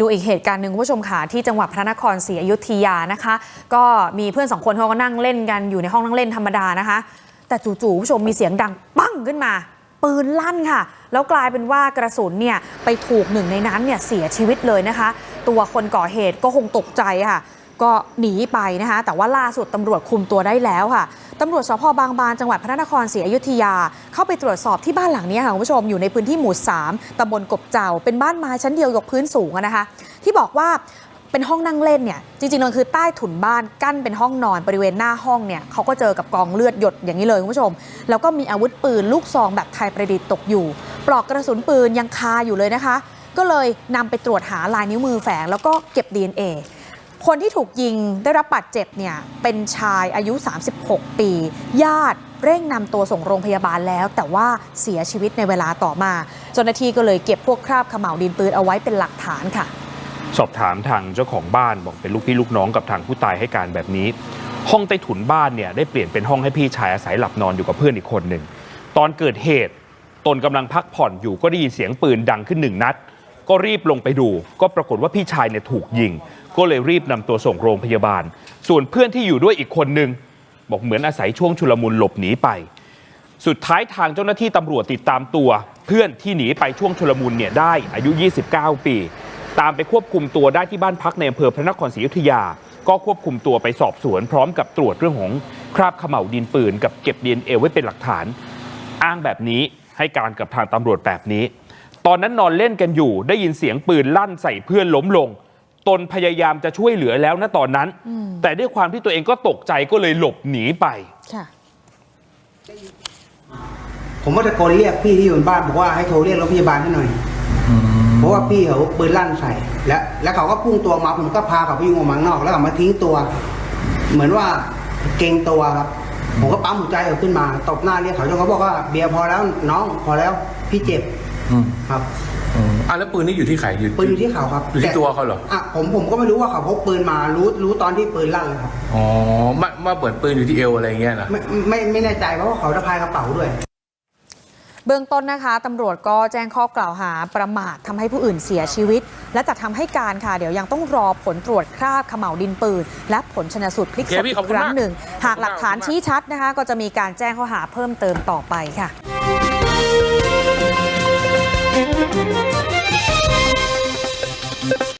ดูอีกเหตุการณ์หนึ่งคุณผู้ชมค่ะที่จังหวัดพระนครศรีอยุธยานะคะ ก็มีเพื่อนสองคนเขาก็นั่งเล่นกันอยู่ในห้องนั่งเล่นธรรมดานะคะ แต่จู่ๆคุณผู้ชมมีเสียงดังปั้งขึ้นมา ปืนลั่นค่ะ แล้วกลายเป็นว่ากระสุนเนี่ยไปถูกหนึ่งในนั้นเนี่ยเสียชีวิตเลยนะคะ ตัวคนก่อเหตุก็คงตกใจค่ะ ก็หนีไปนะคะ แต่ว่าล่าสุดตำรวจคุมตัวได้แล้วค่ะ ตำรวจสพบางบานจังหวัดพระนครศรีอยุธยา เข้าไปตรวจสอบที่บ้านหลังนี้ค่ะคุณผู้ชมอยู่ในพื้นที่หมู่ 3ตำบลกบเจ้า เป็นบ้านไม้ชั้นเดียวยกพื้นสูงนะคะ ที่บอกว่าเป็นห้องนั่งเล่นเนี่ยจริงๆมันคือใต้ถุนบ้านกั้นเป็นห้องนอนบริเวณหน้าห้องเนี่ยเขาก็เจอกับกองเลือดหยดอย่างนี้เลยคุณผู้ชม แล้วก็มีอาวุธปืนลูกซองแบบไทยประดิษฐ์ตกอยู่ ปลอกกระสุนปืนยังคาอยู่เลยนะคะ ก็เลยนำไปตรวจหาลายนิ้วมือแฝงแล้วก็เก็บ DNA คนที่ถูกยิงได้รับบาดเจ็บเนี่ยเป็นชายอายุ 36 ปี ญาติเร่งนำตัวส่งโรงพยาบาลแล้ว แต่ว่าเสียชีวิตในเวลาต่อมาเจ้าหน้าที่ก็เลยเก็บพวกคราบขม่าวดินปืนเอาไว้เป็นหลักฐานค่ะ สอบถามทางเจ้าของบ้านบอกเป็นลูกพี่ลูกน้องกับทางผู้ตายให้การแบบนี้ ห้องใต้ถุนบ้านเนี่ยได้เปลี่ยนเป็นห้องให้พี่ชายอาศัยหลับนอนอยู่กับเพื่อนอีกคนหนึ่งตอนเกิดเหตุตนกำลังพักผ่อนอยู่ก็ได้ยินเสียงปืนดังขึ้นหนึ่งนัด ก็รีบลงไปดู ก็ปรากฏว่าพี่ชายเนี่ยถูกยิง ก็เลยรีบนำตัวส่งโรงพยาบาล ส่วนเพื่อนที่อยู่ด้วยอีกคนหนึ่งบอกเหมือนอาศัยช่วงชุลมุนหลบหนีไป สุดท้ายทางเจ้าหน้าที่ตำรวจติดตามตัว เพื่อนที่หนีไปช่วงชุลมุนเนี่ยได้อายุ 29 ปี ตามไปควบคุมตัวได้ที่บ้านพักในอำเภอพระนครศรีอยุธยา ก็ควบคุมตัวไปสอบสวน พร้อมกับตรวจเรื่องของคราบขม่าวดินปืน กับเก็บดีเอ็นเอไว้เป็นหลักฐาน อ้างแบบนี้ให้การกับทางตำรวจแบบนี้ ตอนนั้นนอนเล่นกันอยู่ได้ยินเสียงปืนลั่นใส่เพื่อนล้มลง ตนพยายามจะช่วยเหลือแล้วนะตอนนั้น แต่ด้วยความที่ตัวเองก็ตกใจก็เลยหลบหนีไป ค่ะ ผมก็ตะโกนเรียกพี่ที่อยู่บนบ้านบอกว่าให้โทรเรียกรถพยาบาลให้หน่อย เพราะว่าพี่เขาปืนลั่นใส่ และแล้วเขาก็พุ่งตัวมาผมก็พาเขาไปยิงออกมาข้างนอก แล้วเขามาทิ้งตัว เหมือนว่าเกรงตัวครับ ผมก็ปั๊มหัวใจเขาขึ้นมาตบหน้าเรียกเขาจนเขาบอกว่าเบียร์พอแล้วน้องพอแล้วพี่เจ็บ อืมครับ อืมอะแล้วปืนนี่อยู่ที่ใครอยู่ ปืนอยู่ที่เขาครับอยู่ที่ตัวเขาเหรอ อะผมผมก็ไม่รู้ว่าเขาพกปืนมารู้รู้ตอนที่ปืนลั่นเลยครับอ๋อมามาเปิดปืนอยู่ที่เอวอะไรเงี้ยนะ ไม่ไม่ไม่แน่ใจเพราะว่าเขาสะพายกระเป๋าด้วย เบื้องต้นนะคะตำรวจก็แจ้งข้อกล่าวหาประมาททำให้ผู้อื่นเสียชีวิต และจะทำให้การค่ะ เดี๋ยวยังต้องรอผลตรวจคราบเขม่าวดินปืน และผลชนสูตรพลิกศโอพเคพี่อีขอบกคุณครั้งมากหนึ่ง หากขอบคุณมากหลักฐานขอบคุณมากชี้ชัดนะคะ ก็จะมีการแจ้งข้อหาเพิ่มเติมต่อไปค่ะ Thank you.